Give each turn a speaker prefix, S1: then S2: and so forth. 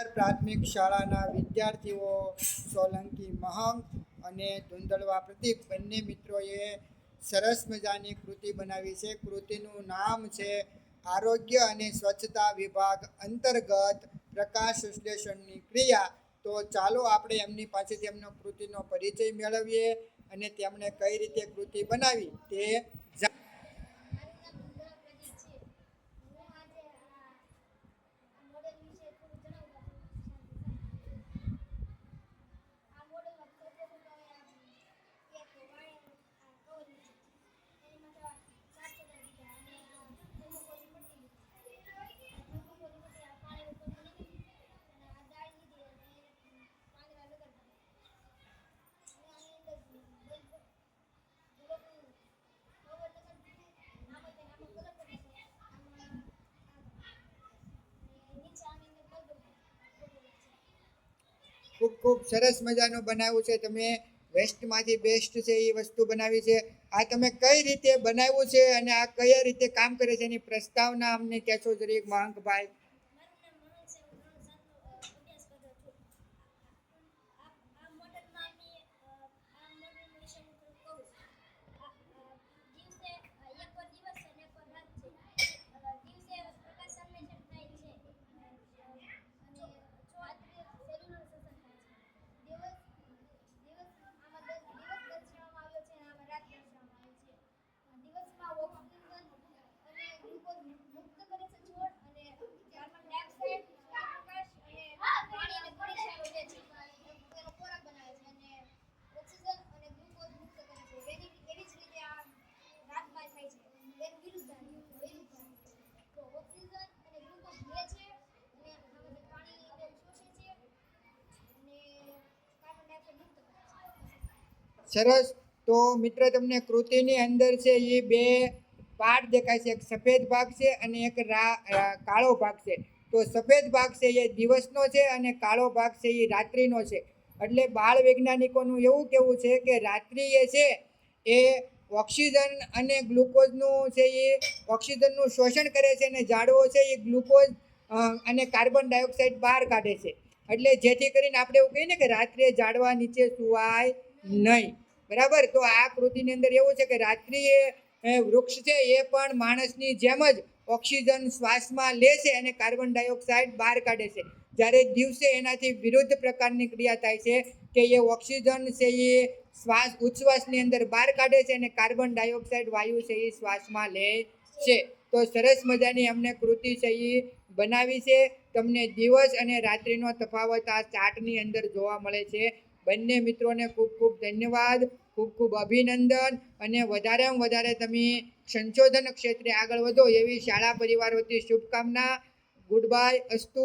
S1: નગર પ્રાથમિક શાળાના વિદ્યાર્થીઓ સોલંકી મહંત અને ધુંધળવા પ્રતિક બંને મિત્રોએ સરસ મજાની કૃતિ બનાવી છે. કૃતિનું નામ છે આરોગ્ય અને સ્વચ્છતા વિભાગ અંતર્ગત પ્રકાશ વિશ્લેષણની ક્રિયા. તો ચાલો આપણે એમની પાસેથી એમનો કૃતિનો પરિચય મેળવીએ અને તેમણે કઈ રીતે કૃતિ બનાવી તે ખૂબ સરસ મજાનું બનાવ્યું છે. તમે વેસ્ટમાંથી બેસ્ટ છે એ વસ્તુ બનાવી છે. આ તમે કઈ રીતે બનાવ્યું છે અને આ કયા રીતે કામ કરે છે એની પ્રસ્તાવના અમને કહેશો જરીક મહંકભાઈ
S2: મારું નામ મનોજ છે હું ત્રણ સાલનો અ, અભ્યાસ કરું છું આ આ મોડેલમાં અમે અ, આ મોડેલ વિશે હું થોડુંક કહું આ અ, દિવસે અ, એક વાર દિવસ અને એક વાર રાત છે અ, દિવસે પ્રકાશ સંશ્લેષણ થાય છે અ, અને રાત્રે સેલ્યુલર શોષણ થાય છે દિવસ દિવસ આમાં દસ દિવસ દર્શાવવામાં આવ્યો છે અને આમાં રાત દર્શાવવામાં આવી છે દિવસમાં ઓક્સિજન અને ગ્લુકોઝ મુક્ત કરે છે છોડ અને કાર્બન ડાયોક્સાઇડ પ્રકાશ અને પાણી અને ખનિજ વધે છે તેનો ખોરાક બનાવે છે અને ઓક્સિજન અને ગ્લુકોઝ મુક્ત કરે છે એની એવી જ રીતે આ રાતમાં થાય છે તેનું વિરુદ્ધ હાલે, વિરુદ્ધ હાલે. તો ઓક્સિજન અને ગ્લુકોઝ લે છે અને આમાંથી પાણીને શોષે છે અને કાર્બન ડાયોક્સાઇડ મુક્ત કરે છે
S1: સરસ. તો મિત્ર, તમને કૃતિની અંદર છે એ બે પાર્ટ દેખાય છે. એક સફેદ ભાગ છે અને એક રા કાળો ભાગ છે. તો સફેદ ભાગ છે એ દિવસનો છે અને કાળો ભાગ છે એ રાત્રિનો છે. એટલે બાળ વૈજ્ઞાનિકોનું એવું કહેવું છે કે રાત્રિ એ છે એ ઓક્સિજન અને ગ્લુકોઝનું છે એ ઓક્સિજનનું શોષણ કરે છે અને ઝાડવો છે એ ગ્લુકોઝ અને કાર્બન ડાયોક્સાઇડ બહાર કાઢે છે. એટલે જેથી કરીને આપણે એવું કહીએ ને કે રાત્રે ઝાડવા નીચે સુવાય નહીં. બરાબર? તો આ કૃતિની અંદર એવું છે કે રાત્રિ એ એ વૃક્ષ છે એ પણ માણસની જેમ જ ઓક્સિજન શ્વાસમાં લે છે અને કાર્બન ડાયોક્સાઇડ બહાર કાઢે છે. જ્યારે દિવસે એનાથી વિરુદ્ધ પ્રકારની ક્રિયા થાય છે કે એ ઓક્સિજન છે એ શ્વાસ ઉચ્છ્વાસની અંદર બહાર કાઢે છે અને કાર્બન ડાયોક્સાઇડ વાયુ છે એ શ્વાસમાં લે છે. તો સરસ મજાની અમને કૃતિ છે એ બનાવી છે. તમને દિવસ અને રાત્રિનો તફાવત આ ચાર્ટની અંદર જોવા મળે છે. બંને મિત્રોને ખૂબ ખૂબ ધન્યવાદ, ખૂબ ખૂબ અભિનંદન અને વધારેમાં વધારે તમે સંશોધન ક્ષેત્રે આગળ વધો એવી શાળા પરિવાર વતી શુભકામના. ગુડ બાય અસ્તુ.